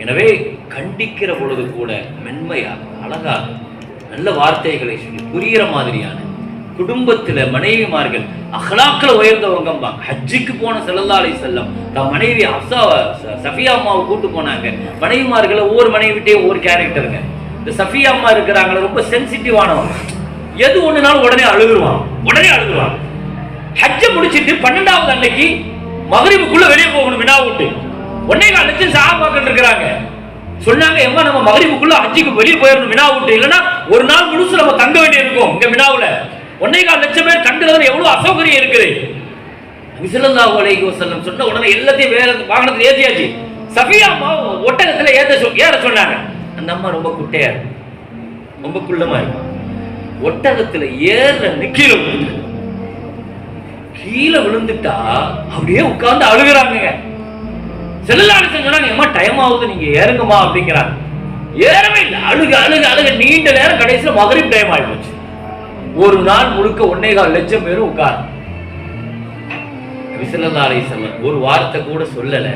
எனவே கண்டிக்கிற பொழுது கூட மென்மையாக அழகாக நல்ல வார்த்தைகளை சொல்லி புரிகிற மாதிரியான குடும்பத்துல மனைவிமார்கள் அஹ்லாக்கில் உயர்ந்தவங்க ஹஜ்ஜுக்கு போன ஸல்லல்லாஹு செல்லம் தன் மனைவி அப்சா சஃபியா அம்மாவை கூட்டு போனாங்க. மனைவிமார்களை ஒவ்வொரு மனைவிட்டே ஒவ்வொரு கேரக்டருங்க இந்த சஃபியா அம்மா இருக்கிறாங்களே ரொம்ப சென்சிட்டிவானவங்க எது ஒண்ணுனாலும் உடனே அழுகுருவான் உடனே அழுகுருவான் ஹஜ்ஜை முடிச்சிட்டு பன்னெண்டாவது அன்னைக்கு மகரிவுக்குள்ள வெளியே போகணும் வினா விட்டு ஒன்னே கால் லட்சம் சஹாபாக்கள் இருக்கிறாங்க. சொன்னாங்க எம்மா நம்ம மகரிபுக்குள்ள அஞ்சுக்கு வெளியே போயிடணும் வினா விட்டு. இல்லைன்னா ஒரு நாள் முழுசு நம்ம தங்க வேண்டியிருக்கோம் இங்க வினாவுல. ஒன்னே கால் லட்சம் பேர் தங்குறதுல எவ்வளவு அசௌகரியம் இருக்குது. விசிலந்தா உலகி வஸல்லம் சொன்ன உடனே எல்லாத்தையும் வேற வாகனத்தில் ஏத்தியாச்சு. சஃபியா ஒட்டகத்தில் ஒட்டகத்துல ஏத்த சொ- ஏற சொன்னாங்க. அந்த அம்மா ரொம்ப குட்டையா இருக்கும் ரொம்ப குள்ளமா இருக்கும் ஒட்டகத்துல ஏற நிக்கிலும் விழுந்து கீழே விழுந்துட்டா அப்படியே உட்கார்ந்து அழுகிறாங்க செல்லாடு சொன்னாங்க அம்மா டைம் ஆகுது நீங்க ஏறுங்கம்மா அப்படிங்கிறாங்க. ஏறவே இல்லை. அழுக அழுக அழுக நீண்ட நேரம் கடைசியில் மகரிப் டைம் ஆகி போச்சு ஒரு நாள் முழுக்க ஒன்னே கால் லட்சம் பேரும் உட்கார் விசலந்தாலை செல்லம் ஒரு வார்த்தை கூட சொல்லலை.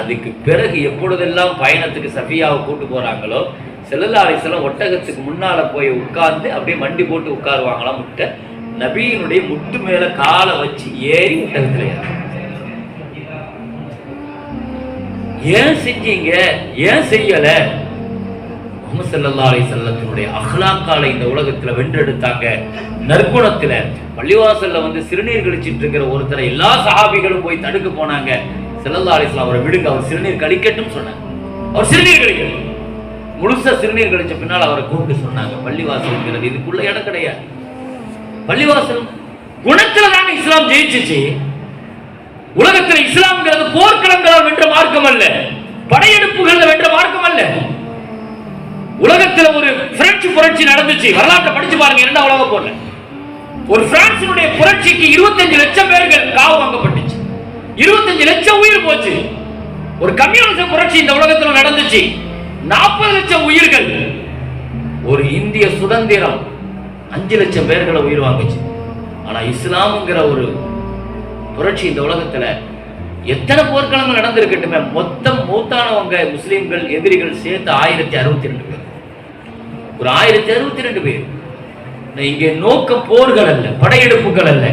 அதுக்கு பிறகு எப்பொழுதெல்லாம் பயணத்துக்கு சஃபியாவை கூட்டு போறாங்களோ செல்லல்லாரை செல்லம் ஒட்டகத்துக்கு முன்னால போய் உட்கார்ந்து அப்படியே மண்டி போட்டு உட்காருவாங்களாம் முட்டை நபியினுடைய முட்டு மேல காலை வச்சு ஏறி ஒட்டகத்துல ஏறாங்க ஏன் செஞ்சீங்க? ஏன் செய்யல? முகமது சல்லா அலி செல்லத்தினுடைய அஹ்லாக்கால இந்த உலகத்துல வென்றெடுத்தாங்க. நற்குணத்துல. பள்ளிவாசல்ல வந்து சிறுநீர் கழிச்சிட்டு இருக்கிற ஒருத்தரை எல்லா சஹாபிகளும் போய் தடுக்க போனாங்க. ஸல்லல்லாஹு அலைஹி அவரை விடுங்க அவர் சிறுநீர் கழிக்கட்டும் சொன்னாங்க. அவர் சிறுநீர் கழிக்கட்டும் முழுசா சிறுநீர் கழிச்ச பின்னால் அவரை கூப்பிட்டு சொன்னாங்க பள்ளிவாசல்ங்கிறது இதுக்குள்ள இடம் கிடையாது. பள்ளிவாசல் குணத்துல தாங்க இஸ்லாம் ஜெயிச்சிச்சு. உலகத்தில் இஸ்லாம்ங்கிறது போர்க்களங்களால் வென்ற மார்க்கம் அல்ல. படையெடுப்புகள் வென்ற மார்க்கம் அல்ல. உலகத்தில் ஒரு பிரெஞ்சு புரட்சி நடந்துச்சு. வரலாற்றை படிச்சு பாருங்க இரண்டாம் உலக போர்ல. ஒரு பிரான்சினுடைய புரட்சிக்கு 25 லட்சம் பேர்கள் காவு வாங்கப்பட்டுச்சு. 25 லட்சம் உயிர் போச்சு. ஒரு கம்யூனிச புரட்சி இந்த உலகத்தில் நடந்துச்சு. 40 லட்சம் உயிர்கள். ஒரு இந்திய சுதந்திரம் அஞ்சு லட்சம் பேர்களை உயிர் வாங்குச்சு. ஆனா இஸ்லாம்ங்கிற ஒரு புரட்சி இந்த உலகத்துல எத்தனை போர்க்களங்கள் நடந்திருக்கட்டுமே மொத்தம் மூத்தானவங்க முஸ்லீம்கள் எதிரிகள் சேர்த்து ஆயிரத்தி அறுபத்தி ரெண்டு பேர். ஒரு ஆயிரத்தி அறுபத்தி ரெண்டு பேர். இங்கே நோக்க போர்கள் அல்ல படையெடுப்புகள் அல்ல.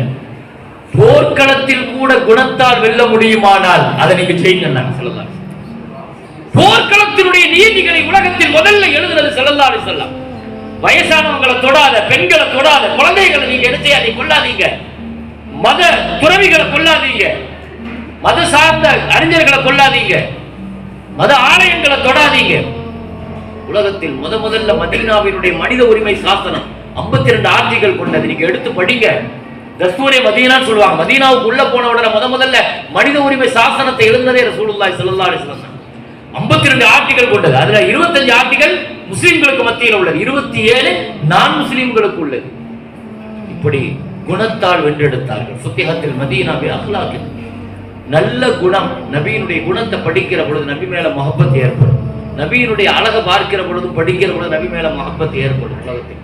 போர்க்களத்தில் கூட குணத்தால் வெல்ல முடியுமானால் அதை நீங்க செய்யுங்க சொல்லலாம் போர்க்களத்தினுடைய நீதிகளை உலகத்தில் முதல்ல எழுதுறது செல்லல்லாரு சொல்லலாம் வயசானவங்களை தொடாத பெண்களை தொடாத குழந்தைகளை நீங்க என்ன செய்யாதீங்க கொள்ளாதீங்க. மத துறவிகளை கொள்ளாதீங்க. மத சார்ந்த அறிஞர்களை கொள்ளாதீங்க. மத ஆலயங்களை தொடாதீங்க. உலகத்தில் முத முதல்ல மதீனாவினுடைய மனித உரிமை சாசனம் 52 ரெண்டு ஆர்டிகள் கொண்டது. நீங்க எடுத்து படிங்க. தஸ்தூரே மதீனான்னு சொல்லுவாங்க. மதீனாவுக்கு உள்ள போன உடனே முத முதல்ல மனித உரிமை சாசனத்தை எழுந்ததே ரசூலுல்லாய் ஸல்லல்லாஹு அலைஹி வஸல்லம். 52 ரெண்டு ஆர்டிகள் கொண்டது. அதுல 25 ஆர்டிகள் முஸ்லிம்களுக்கு மத்தியில் உள்ளது. 27 நான் முஸ்லிம்களுக்கு உள்ளது. இப்படி குணத்தால் வென்றெடுத்தார்கள். சுத்திகத்தில் மதீனாவில் அஹ்லாக்கில் நல்ல குணம் நபியினுடைய குணத்தை படிக்கிற பொழுது நபி மேல மொஹப்பத் ஏற்படும். நபியினுடைய அழகை பார்க்கிற பொழுது படிக்கிற பொழுது நபி மேல மொஹப்பத் ஏற்படும் உலகத்தில்